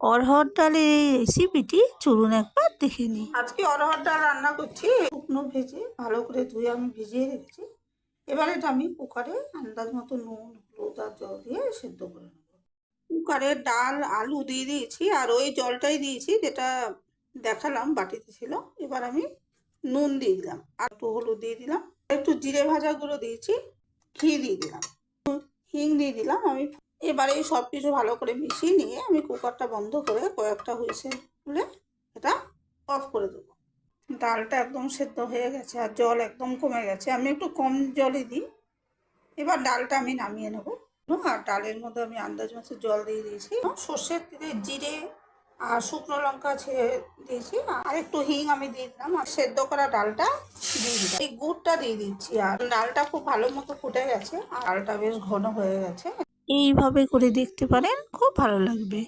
অরহর ডালের এই রেসিপিটি চলুন একবার দেখে নিই। আজকে অরহর ডাল রান্না করছি, শুকনো ভেজে, ভালো করে ধুয়ে আমি ভিজিয়ে রেখেছি। এবারে এটা আমি কুকারে আন্দাজ মতো নুন, হলুদ আর জল দিয়ে সেদ্ধ করে নেব। কুকারে ডাল, আলু দিয়ে দিয়েছি আর ওই জলটাই দিয়েছি যেটা দেখালাম বাটিতে ছিল। এবার আমি নুন দিয়ে দিলাম, আর একটু হলুদ দিয়ে দিলাম একটু জিরে ভাজা গুঁড়ো দিয়েছি, ঘি দিয়ে দিলাম। হিং দিয়ে দিলাম, আমি এবারে এই সব কিছু ভালো করে মিশিয়ে নিয়ে আমি কুকারটা বন্ধ করে কয়েকটা হুইসেল তুলে এটা অফ করে দেবো। ডালটা একদম সেদ্ধ হয়ে গেছে আর জল একদম কমে গেছে। আমি একটু কম জলই দিই। এবার ডালটা আমি নামিয়ে নেব। আর ডালের মধ্যে আমি আন্দাজ মতো জল দিয়ে দিয়েছি। সর্ষের তেলে জিরে আর শুকনো লঙ্কা ছেড়ে দিয়েছি। আর একটু হিং আমি দিয়ে দিলাম আর সেদ্ধ করা ডালটা দিয়ে দিলাম। এই গুড়টা দিয়ে দিচ্ছি। আর ডালটা খুব ভালো মতো ফুটে গেছে। আর ডালটা বেশ ঘন হয়ে গেছে। এইভাবে করে দেখতে পারেন খুব ভালো লাগবে।